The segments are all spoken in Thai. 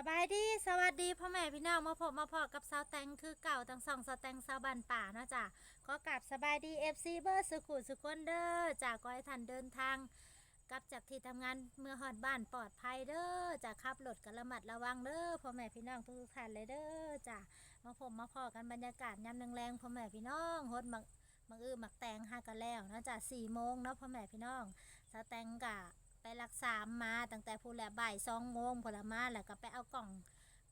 สบายดีสวัสดีพ่อแม่พี่น้องมาพบมาพอกับสาวแตงคือเก่าทั้งสองสาวแตงสาวบันป่าเนาะจ้ะก็กลับสบายดีเอฟซีเบอร์สุขุสุขนเด้อจากก้อยทันเดินทางกลับจากที่ทำงานเมื่อฮอดบ้านปลอดภัยเด้อจากขับรถกันระมัดระวังเด้อพ่อแม่พี่น้องทุกท่านเลยเด้อจ้ะมาพบมาพอกันบรรยากาศยามแรงๆพ่อแม่พี่น้องฮดมักมักอื้อมักแตงหากันแล้วเนาะจ้ะสี่โมงเนาะพ่อแม่พี่น้องสาวแตงกะ รักษามาตั้งแต่พูนและบ่ายสองโมงพลมาแล้วก็ไปเอากล่อง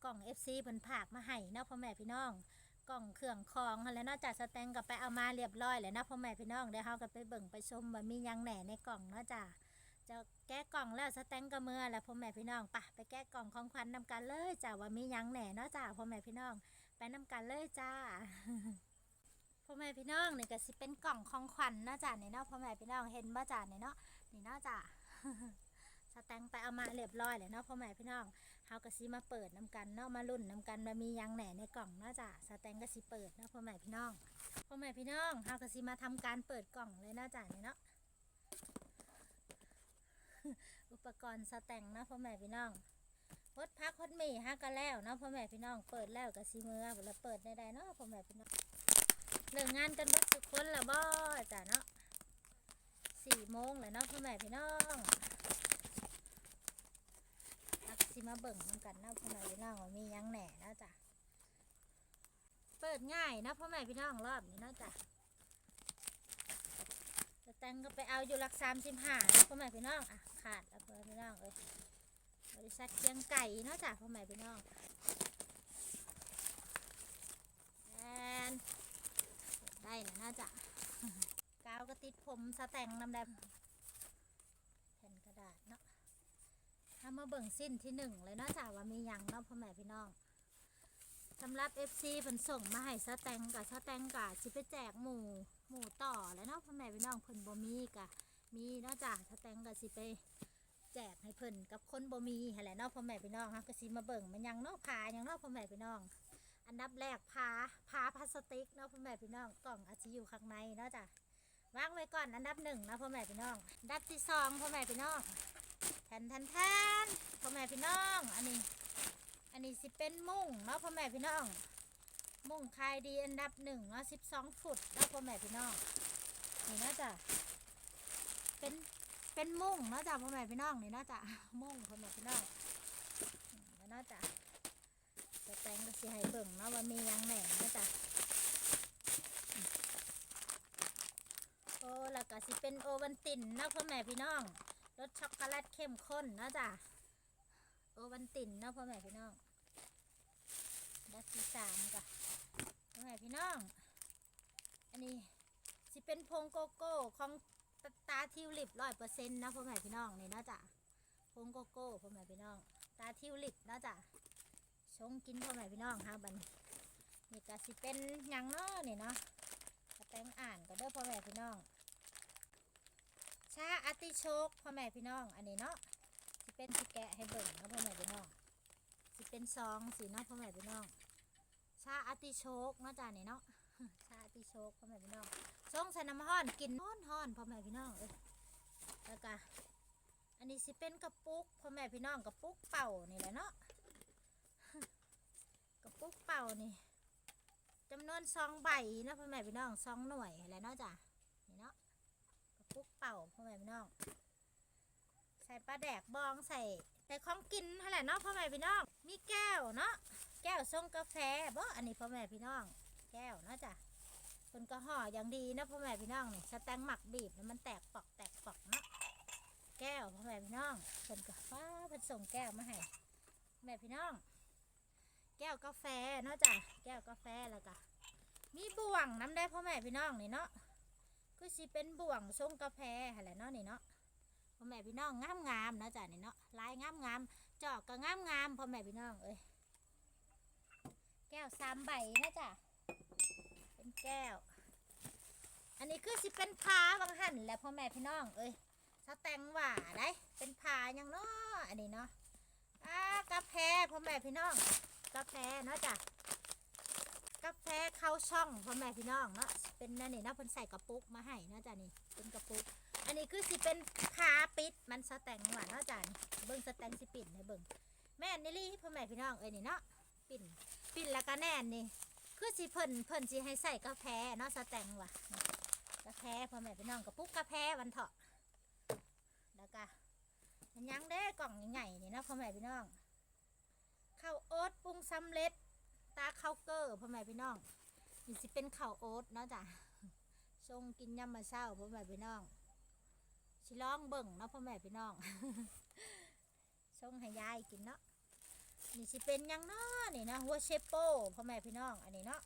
กล่อง FC เพิ่นผากมาให้เนาะพ่อแม่พี่น้องกล่องเครื่องของแล้วนอกจากสแตงก็ไปเอามาเรียบร้อยแล้วนะพ่อแม่พี่น้องเดี๋ยวเฮาก็ไปเบิ่งไปชมว่ามียังแหน่ในกล่องเนาะจ้ะจะแกะกล่องแล้วสแตงก็เมื่อแล้วพ่อแม่พี่น้องปะไปแกะกล่องของขวัญนำกันเลยจ้ะว่ามียังแหน่เนาะจ้ะพ่อแม่พี่น้อง ไปนำกันเลยจ้าพ่อแม่พี่น้องนี่ก็สิเป็นกล่องของขวัญเนาะจ้ะนี่เนาะพ่อแม่พี่น้องเห็นบ่จ้ะนี่เนาะนี่เนาะจ้ะ สแตงไปเอามาเรียบร้อยแล้วเนาะพ่อแม่พี่น้องเฮาก็สิมาเปิดน้ำกันเนาะมาลุ่นน้ำกันว่ามียังแหน่ในกล่องเนาะจ้ะสแตงก็สิเปิดเนาะพ่อแม่พี่น้องพ่อแม่พี่น้องเฮาก็สิมาทำการเปิดกล่องเลยเนาะจ้ะนี่เนาะอุปกรณ์สแตงเนาะพ่อแม่พี่น้องพดพักพดมีฮักกันแล้วเนาะพ่อแม่พี่น้องเปิดแล้วก็สิมือแล้วเปิดได้ๆเนาะพ่อแม่พี่น้องเลิกงานกันบดทุกคนละบ่จ้ะเนาะ สี่โมงแล้วเนาะพ่อแม่พี่น้องอักสิมาเบิ่งนกันเนาะพ่อแม่พี่น้องว่ามียังแหน่เนาะจ้ะ เปิดง่ายนะพ่อแม่พี่น้องรอบนี้เนาะจ้ะแต่แตงก็ไปเอาอยู่หลักสามสิบห้านะพ่อแม่พี่น้องอะขาดแล้วพ่อแม่พี่น้องเอ้ยบริษัทเคียงไก่เนาะจ้ะพ่อแม่พี่น้องแอนได้แล้วนะจ้ะ กาวก็ติด ผมสแตงน้ำแดงแผ่นกระดาษเนาะถ้ามาเบิ่งสิ้นที่หนึ่งเลยเนาะจ้ะว่ามีหยังเนาะพ่อแม่พี่น้องสำหรับ FC เพิ่นส่งมาให้สแตงกับสแตงกะสิไปแจกหมู่หมู่ต่อแล้วเนาะพ่อแม่พี่น้องเพิ่นบ่มีกะมีเนาะจ้ะสแตงกะสิไปแจกให้เพิ่นกับคนบ่มีแหละเนาะพ่อแม่พี่น้องฮะก็สิมาเบิ่งมันยังเนาะพายังเนาะพ่อแม่พี่น้อง อันดับแรกพาพาพลาสติกเนาะพ่อแม่พี่น้องกล่องอาจจะอยู่ข้างในเนาะจ้ะ วางไว้ก่อนอันดับหนึ่งนะพ่อแม่พี่น้องอันดับที่สองพ่อแม่พี่น้องแทนแทนแทนพ่อแม่พี่น้อง อันนี้ อันนี้สิเป็นมุ้งเนาะพ่อแม่พี่น้อง มุ้งขายดีอันดับหนึ่งเนาะสิบสองฟุตเนาะพ่อแม่พี่น้องนี่นาะจ้ะเป็นเป็นมุ้งเนาะจ้ะพ่อแม่พี่น้องนี่นาะจ้ะมุ้งพ่อแม่พี่น้องนี่แล้วนาะจ้ะจะแต่งก็สิให้เบิ่งเนาะว่ามียังแหน่นาะจ้ะอืมโอ้แล้วก็สิเป็นโอวันตินนะพ่อแม่พี่น้องรสช็อกโกแลตเข้มข้นนะจ๊ะโอวันตินนะพ่อแม่พี่น้องดัสที่สามก่ะพ่อแม่พี่น้อง อันนี้สิเป็นพงโกโก้ของตตาทิวลิปร้อยเปอร์เซ็นต์นะพ่อแม่พี่น้องนี่นะจ๊ะพงโกโก้พ่อแม่พี่น้อง ตาทิวลิปนะจ๊ะชงกินพ่อแม่พี่น้องฮะบันนี่ก็สิเป็นยังเนาะนี่เนาะกระแตงอ่านก็เด้อพ่อแม่พี่น้อง ชาอาติโชกพ่อแม่พี่น้อง อันนี้เนาะสิเป็นสิแกะให้เบิ่งเนาะพ่อแม่พี่น้องสิเป็นซองสีเนาะพ่อแม่พี่น้อง ชาอาติโชกเนาะจ้านี่เนาะชาอาติโชกพ่อแม่พี่น้องซองใส่น้ำห้อนกินห้อนห้อนพ่อแม่พี่น้องเอ้ยแล้วก็อันนี้สิเป็นกระปุกพ่อแม่พี่น้องกระปุกเป่านี่แหละเนาะกระปุกเป่านี่จำนวนซองใบนะพ่อแม่พี่น้องซองหน่วยอะไรเนาะจ้ะนี่เนา พุกเป่าพ่อแม่พี่น้อง ใส่ปลาแดกบองใส่แต่ของกินเท่าไหร่เนาะพ่อแม่พี่น้อง มีแก้วเนาะแก้วทรงกาแฟบ่อันนี้พ่อแม่พี่น้อง แก้วเนาะจ้ะคนก็ห่ออย่างดีนะพ่อแม่พี่น้องนี่สแตงหมักบีบแล้วมันแตกปอกแตกปอกเนาะแก้วพ่อแม่พี่น้องเพิ่นก็ฟ้าเพิ่นส่งแก้วมาให้แม่พี่น้อง แก้วกาแฟเนาะจ้ะแก้วกาแฟแล้วก็มีบ่วงน้ำได้พ่อแม่พี่น้องนี่เนาะ คือสิเป็นบ่วงทรงกาแฟหั่นแหละเนาะนี่เนาะพ่อแม่พี่น้องงามงามๆเนาะจ้ะนี่เนาะลายงามงามๆจอกก็งามงามๆพ่อแม่พี่น้องเอ้ยแก้วสามใบนะจ้ะเป็นแก้ว อันนี้คือสิเป็นพาบางหันแหละพ่อแม่พี่น้องเอ้ยสแตงหว่าได้เป็นพาอย่างเนาะอันนี้เนาะอ่ากาแฟพ่อแม่พี่น้องกาแฟเนาะจ้ะ กาแฟเข้าช่องพ่อแม่พี่น้องเนาะเป็นนั่นนี่เนาะเพิ่นใส่กระปุกมาให้เนาะจ้ะนี่เป็นกระปุก อันนี้คือสิเป็นคาปิดมันสแตงหวานเนาะจ้ะนี่เบิ่งสแตงสิปิดให้เบิ่งแม่เนลี่พ่อแม่พี่น้องเอ้ยนี่เนาะปิ่นปิ่นแล้วก็แน่นนี่คือสิเพิ่นเพิ่นสิให้ใส่กาแฟเนาะสแตงว่ะนี่กาแฟพ่อแม่พี่น้องกระปุกกาแฟวันเถาะแล้วก็ยังได้กล่องใหญ่ๆนี่เนาะพ่อแม่พี่น้องข้าวโอ๊ตปรุงสำเร็จ ตาข้าวเกอร์พ่อแม่พี่น้องนี่สิเป็นข้าวโอ๊ตเนาะจ้ะชงกินยามมาเช้าพ่อแม่พี่น้องสิลองเบิ่งเนาะพ่อแม่พี่น้องชงให้ยายกินเนาะนี่สิเป็นยังเนาะนี่นะหัวเชโป้พ่อแม่พี่น้อง อันนี้เนาะ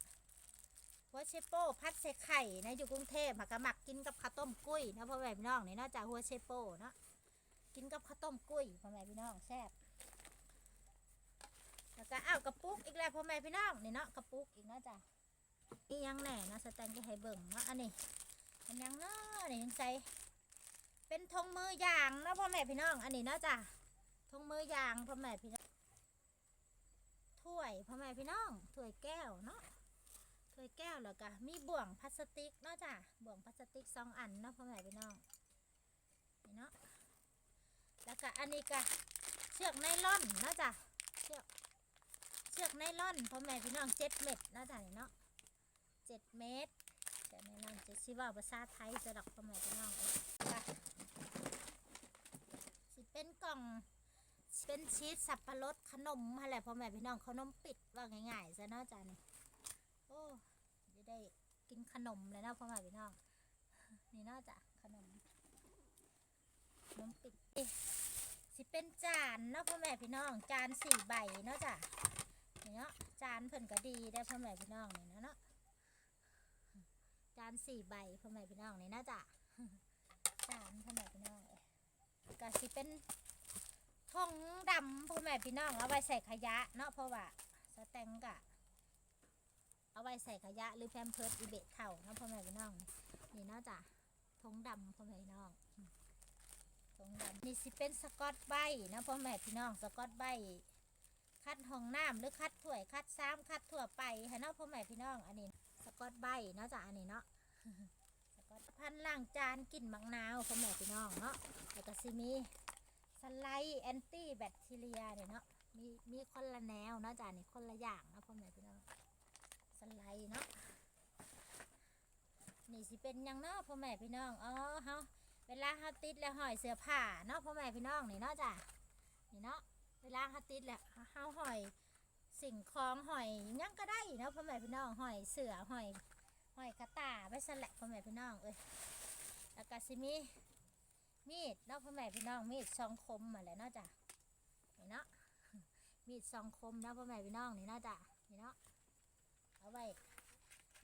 หัวเชโป้พัดใส่ไข่นะอยู่กรุงเทพหากะหมักกินกับข้าวต้มกุ้ยนะพ่อแม่พี่น้องนี่เนาะจากหัวเชโป้เนาะกินกับข้าวต้มกุ้ยพ่อแม่พี่น้องแซ่บ แล้วก็อ้าวกระปุกอีกแล้วพ่อแม่พี่น้องนี่เนาะกระปุกอีกเนาะจ้ะนี่ยังแหน่เนาะสแตนก็ให้เบิ่งเนาะอันนี้มันยังเนาะนี่ยังใส่เป็นธงมือยางเนาะพ่อแม่พี่น้อง อันนี้เนาะจ้ะธงมือยางพ่อแม่พี่น้องถ้วยพ่อแม่พี่น้องถ้วยแก้วเนาะถ้วยแก้วแล้วก็มีบ่วงพลาสติกเนาะจ้ะบ่วงพลาสติกสองอันเนาะพ่อแม่พี่น้องนี่เนาะแล้วก็อันนี้ก็เชือกไนล่อนเนาะจ้ะ ไนล่อนพ่อแม่พี่น้องเจ็ดเม็ดนาะจ้ะนี่เนาะเจ็ดเม็ดเชือกไนล่อนจะชิว่าภาษาไทยจะดอกพ่อแม่พี่น้องเอ้ยจ้ะสิเป็นกล่องเป็นชีสสับปะรดขนมอะไรพ่อแม่พี่น้องขนมปิดว่าง่ายๆซะเนาะจ้านี่โอ้จะได้กินขนมเลยนาะพ่อแม่พี่น้องนี่เนาจ้ะขนมขนมปิดเอ๊ะสิเป็นจานเนาะพ่อแม่พี่น้องจานสี่ใบเนาะจ้ะนี่เนาะ จานเพิ่นก็ดีได้พ่อแม่พี่น้องนี่นะเนาะจานสี่ใบพ่อแม่พี่น้องนี่นะจ้ะจานพ่อแม่พี่น้องก็สิเป็นทงดำพ่อแม่พี่น้องเอาไว้ใส่ขยะเนาะเพราะว่าสแตงกะเอาไว้ใส่ขยะหรือแพมเพิร์ดอีเบะเข่าเนาะพ่อแม่พี่น้องนี่เนาะจ้ะทงดำพ่อแม่พี่น้องอืมทงดำนี่สิเป็นสกอตใบนะพ่อแม่พี่น้องสกอตใบ คัดห้องน้ำหรือคัดถ้วยคัดซ้ำคัดถั่วไปให้เนาะพ่อแม่พี่น้องอันนี้สกอตใบเนาะจ้ะอันนี้เนาะสกอตพันล้างจานกลิ่นมังนาวพ่อแม่พี่น้องเนาะแล้วก็สิมีสไลด์แอนตี้แบคทีเรียเนี่ยเนาะมีมีคนละแนวเนาะจ้ะนี่คนละอย่างนะพ่อแม่พี่น้องสไลด์เนาะนี่สิเป็นยังเนาะพ่อแม่พี่น้องอ๋อเฮาเวลาเฮาติดแล้วห้อยเสื้อผ้าเนาะพ่อแม่พี่น้องนี่เนาะจ้ะนี่เนาะ เวลาฮาติดแหล้วเฮาหอยสิ่งของหอยยังก็ได้เนาะพ่อแม่พี่น้องหอยเสือหอยหอยกระตาไว้สแลกพ่อแม่พี่น้องเอ้ยแล้วก็สิมีมีดเนาะพ่อแม่พี่น้องมีดซองคมมาแหละเนาะจ้ะนี่เนาะมีดซองคมเนาะพ่อแม่พี่น้องนี่เนาะจ้ะนี่เนาะเอาไว้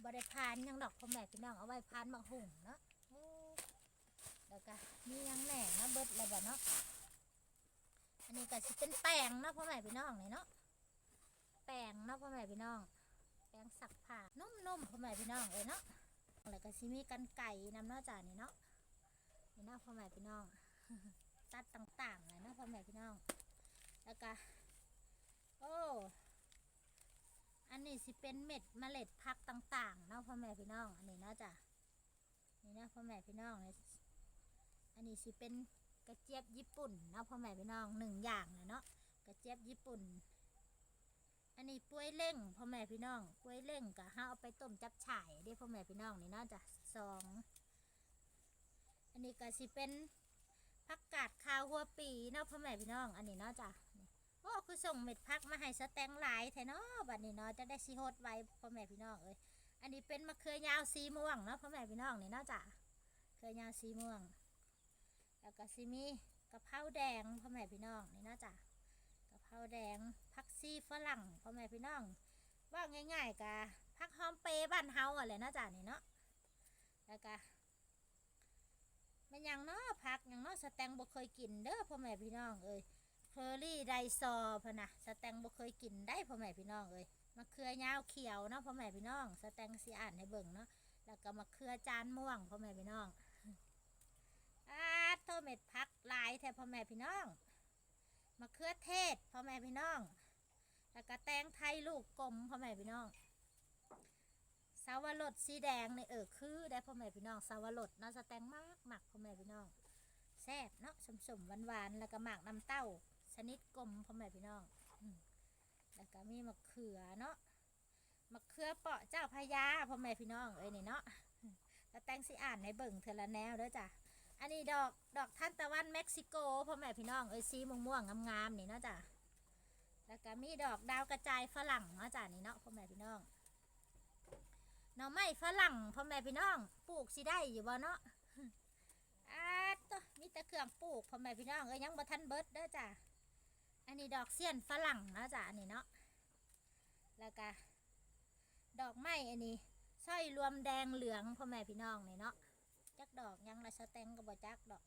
บริพานยังดอกพ่อแม่พี่น้องเอาไว้พานบักหุ่งเนาะแล้วก็มียังแหน่เนาะเบิดเลยบ่เนาะ อันนี้ก็สิเป็นแป้งเนาะพ่อแม่พี่น้องนี่เนาะแป้งเนาะพ่อแม่พี่น้อง แป้งสักผ้านุ่มๆพ่อแม่พี่น้องเลยเนาะแล้วก็สิมีกันไก่นำเนาะจ้ะนี่เนาะนี่เนาะพ่อแม่พี่น้องตัดต่างๆเลยเนาะพ่อแม่พี่น้อง แล้วก็โอ้อันนี้สิเป็นเม็ดเมล็ดพักต่างๆเนาะพ่อแม่พี่น้อง อันนี้เนาะจ้ะนี่นะพ่อแม่พี่น้องเนี่ยอันนี้สิเป็น กระเจี๊ยบญี่ปุ่นเนาะพ่อแม่พี่น้องหนึ่งอย่างเลยเนาะกระเจี๊ยบญี่ปุ่น อันนี้ป่วยเล่งพ่อแม่พี่น้องป่วยเล่งกะห้าเอาไปต้มจับฉ่ายเด้พ่อแม่พี่น้องนี่เนาะจ้ะสองอันนี้ก็สิเป็นผักกาดขาวหัวปีเนาะพ่อแม่พี่น้อง อันนี้เนาะจ้ะโอ้คือส่งเม็ดพักมาให้สแตงหลายแท้เนาะบัดนี้เนาะจะได้สิโฮดไว้พ่อแม่พี่น้องเอ้ยอันนี้เป็นมะเขือยาวสีม่วงเนาะพ่อแม่พี่น้องนี่เนาะจ้ะเขือยาวสีม่วง แล้วก็สิมีกะเพราแดงพ่อแม่พี่น้องนี่นะจ้ะกะเพราแดงผักซีฝรั่งพ่อแม่พี่น้อง ว่าง่ายๆกะผักหอมเปรย์บ้านเฮาอะไรนะจ้ะนี่เนาะแล้วก็มันยังเนาะผักยังเนาะสแตงบ่เคยกินเด้อพ่อแม่พี่น้องเอ้ยเคอรี่ไดซอพะนะสแตงบ่เคยกินได้พ่อแม่พี่น้องเอ้ยมะเขือยาวเขียวเนาะพ่อแม่พี่น้อง สแตงสิอ่านให้เบิ่งเนาะแล้วก็มะเขือจานม่วงพ่อแม่พี่น้อง โทเม็ดพักหลายแท้พ่อแม่พี่น้องมะเขือเทศพ่อแม่พี่น้อง แล้วก็แตงไทยลูกกลมพ่อแม่พี่น้องสาวรสสีแดงในเออคือได้พ่อแม่พี่น้องสาวรสเนาะแตงมากหมักพ่อแม่พี่น้องแซ่บเนาะสมสมหวานหวานๆแล้วก็หมักน้ำเต้า ชนิดกลมพ่อแม่พี่น้องแล้วก็มีมะเขือเนาะมะเขือเปาะเจ้าพญาพ่อแม่พี่น้องเอ้ยนี่เนาะแล้วแตงสิอ่านให้เบิ่งเทอละแนวเด้อจ้ะ อันนี้ดอกดอกทานตะวันเม็กซิโกพ่อแม่พี่น้องเอ้ยสีม่วงๆงามๆนี่เนาะจ้ะแล้วก็มีดอกดาวกระจายฝรั่งเนาะจ้ะนี่เนาะพ่อแม่พี่น้องหน่อไม้ฝรั่งพ่อแม่พี่น้องปลูกสิได้อยู่บ่เนาะอาตัวมีแต่เครื่องปลูกพ่อแม่พี่น้องเอ้ยยังบ่ทันเบิดเด้อจ้ะอันนี้ดอกเสี้ยนฝรั่งเนาะจ้ะอันนี้เนาะแล้วก็ดอกไม้อันนี้สร้อยรวมแดงเหลืองพ่อแม่พี่น้องนี่เนาะ จักดอกยังละสแตงก็บ่จักดอก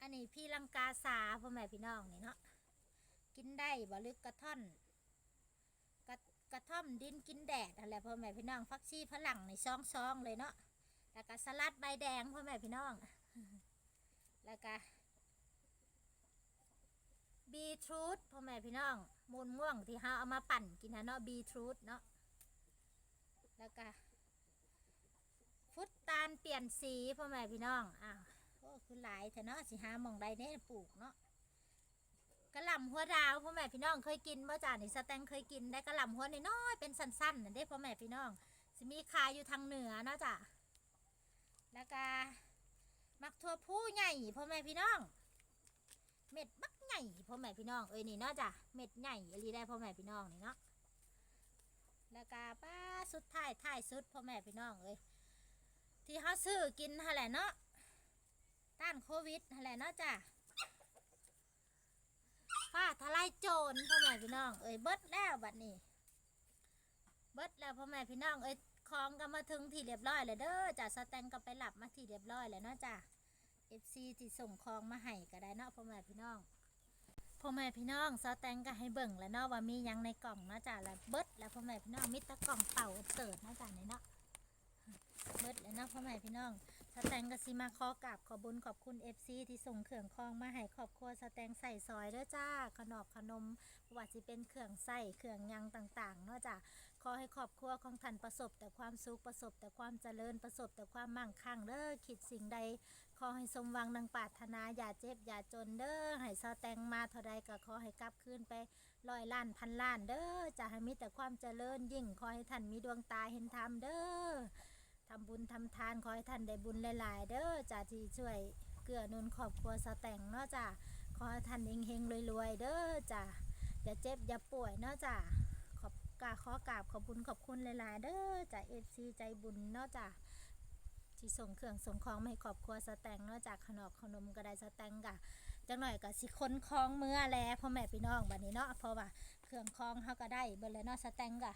อันนี้พี่ลังกาสาพ่อแม่พี่น้องนี่เนาะกินได้บ่ลึกกระท่อนกระกระท่อมดินกินแดดอะไรพ่อแม่พี่น้องฟักซี่ฝรั่งในซองซองๆเลยเนาะแล้วก็สลัดใบแดงพ่อแม่พี่น้อง แล้วก็บีทรูทพ่อแม่พี่น้องมูลม่วงที่เฮาเอามาปั่นกินนะเนาะบีทรูทเนาะแล้วก็ ฟุตตาลเปลี่ยนสีพ่อแม่พี่น้องอ้าวโอ้คือหลายแต่เนาะสิหามองใดเนี่ยปลูกเนาะกระหล่ำหัวดาวพ่อแม่พี่น้องเคยกินบ่จ่านี่สแตงเคยกินได้กระหล่ำหัวน้อยๆเป็นสั้นๆนั่นเด้พ่อแม่พี่น้องสิมีขายอยู่ทางเหนือเนาะจ้ะแล้วก็มักทั่วผู้ใหญ่พ่อแม่พี่น้อง เม็ดบักใหญ่พ่อแม่พี่น้องเอ้ยนี่เนาะจ้ะเม็ดใหญ่อลีได้พ่อแม่พี่น้องนี่เนาะแล้วก็ป้าสุดท้ายท้ายสุดพ่อแม่พี่น้องเอ้ย ที่เขาซื้อกินหั่นแหละเนาะต้านโควิดหั่นแหละเนาะจ้ะฟ้าทลายโจรพ่อแม่พี่น้อง เอ้ยเบิดแล้วบัดนี้ เบิดแล้วพ่อแม่พี่น้องเอ้ยของก็มาถึงที่เรียบร้อยแล้วเด้อจ้ะสแตงก็ไปหลับมาที่เรียบร้อยแล้วเนาะจ้ะ FC ที่ส่งของมาให้ก็ได้เนาะพ่อแม่พี่น้องพ่อแม่พี่น้องสแตงก็ให้เบิ่งแล้วเนาะว่ามียังในกล่องเนาะจ้ะแล้วเบิดแล้วพ่อแม่พี่น้องมีแต่กล่องเป่าเสิร์ฟเนาะจ้ะนี่เนาะ เบิดแล้วเนาะพ่อแม่พี่น้องสแตงกสิมาขอกราบขอบุญขอบคุณ FC ที่ส่งเครื่องของมาให้ครอบครัวสแตงใส่ซอยเด้อจ้า ขนมขนมว่าสิเป็นเครื่องใส่เครื่องยังต่างๆเนาะจ้ะขอให้ครอบครัวของท่านประสบ แต่ความสุขประสบ แต่ความเจริญประสบ แต่ความมั่งคั่งเด้อคิดสิ่งใด ขอให้สมหวังดังปรารถนาอย่าเจ็บอย่าจนเด้อให้สแตงมาเท่าใดก็ขอให้กลับคืนไปร้อยล้านพันล้านเด้อจะให้มีแต่ความเจริญยิ่งขอให้ท่านมีดวงตาเห็นธรรมเด้อ ทำบุญทำทานขอให้ท่านได้บุญหลาย ๆ เด้อจะที่ช่วยเกื้อหนุนครอบครัวสแต่งเนาะจ้ะขอให้ท่านเฮงๆรวยๆเด้อจ้ะอย่าเจ็บอย่าป่วยเนาะจ้ะขอบกาขอกราบขอบบุญขอบคุณหลาย ๆ เด้อจาเอฟซีใจบุญเนอกจากที่ส่งเครื่องส่งของมาให้ครอบครัวสแตงเนอกจากขนมขนมก็ได้สแตงกะจังหน่อยก็สิคนคลองเมื่อแล้วพ่อแม่พี่น้องบัดนี้เนาะเพราะว่าเครื่องคลองเขาก็ได้เบิดเลยเนาะสแตงกะ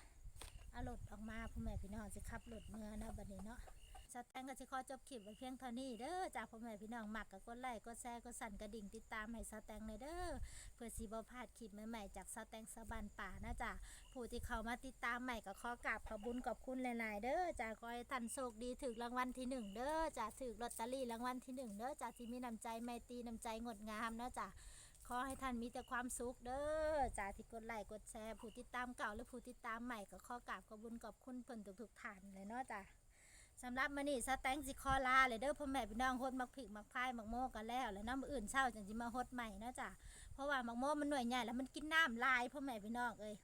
เอารถออกมาพ่อแม่พี่น้องสิขับรถเมื่อนะบัดนี้เนาะสแตงก็สิขอจบคลิปไว้เพียงเท่านี้เด้อจากพ่อแม่พี่น้องมักก็กดไลค์กดแชร์กดสั่นกระดิ่งติดตามให้สแตงเลยเด้อเพื่อสิบ่พลาดคลิปใหม่ๆจากสแตงสะบันป่านะจ๊ะผู้ที่เขามาติดตามใหม่ก็ขอกราบขอบุญขอบคุณหลายๆเด้อจ้าขอให้ท่านโชคดีถึกรางวัลที่หนึ่งเด้อจ้าถึกลอตเตอรี่รางวัลที่หนึ่งเด้อจ้าที่มีน้ำใจไมตรีน้ำใจงดงามเนาะจ้า ขอให้ท่านมีแต่ความสุขเด้อจ้าที่กดไลค์กดแชร์ผู้ติดตามเก่าหรือผู้ติดตามใหม่ก็ขอกราบขอบุญขอบคุณเพิ่นทุกๆท่านเลยเนาะจ้าสำหรับมื้อนี้สแตงสิคอลาเลยเด้อพ่อแม่พี่น้องฮดมักผิกมักพายมักโมกันแล้ว แล้วน้ำอื่นเช้าจังสิมาฮดใหม่เนาะจ้าเพราะว่ามักโมมันหน่วยใหญ่แล้วมันกินน้ำลายพ่อแม่พี่น้องเอ้ย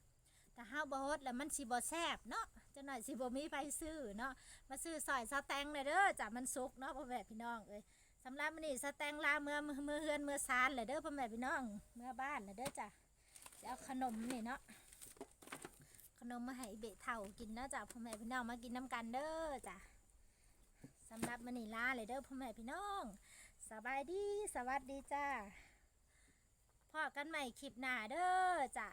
แต่ห้าวบฮดแล้วมันสิบ่แซ่บเนาะจังหน่อยสิบ่มีไผซื้อเนาะมาซื้อซอยสแตงเลยเด้อจ้ะมันสุกเนาะพ่อแม่พี่น้องเอ้ย สำหรับมื้อนี้สแตงลาเมื่อเมื่อเฮือนเมื่อซานเลยเด้อพ่อแม่พี่น้องเมื่อบ้านเลยเด้อจ้ะจะเอาขนมนี่เนาะขนมมาให้เบะเท่ากินเนาะจ้ะพ่อแม่พี่น้องมากินน้ำกันเด้อจ้ะสำหรับมื้อนี้ลาเลยเด้อพ่อแม่พี่น้องสบายดีสวัสดีจ้าพอกันใหม่คลิปหน้าเด้อจ้ะ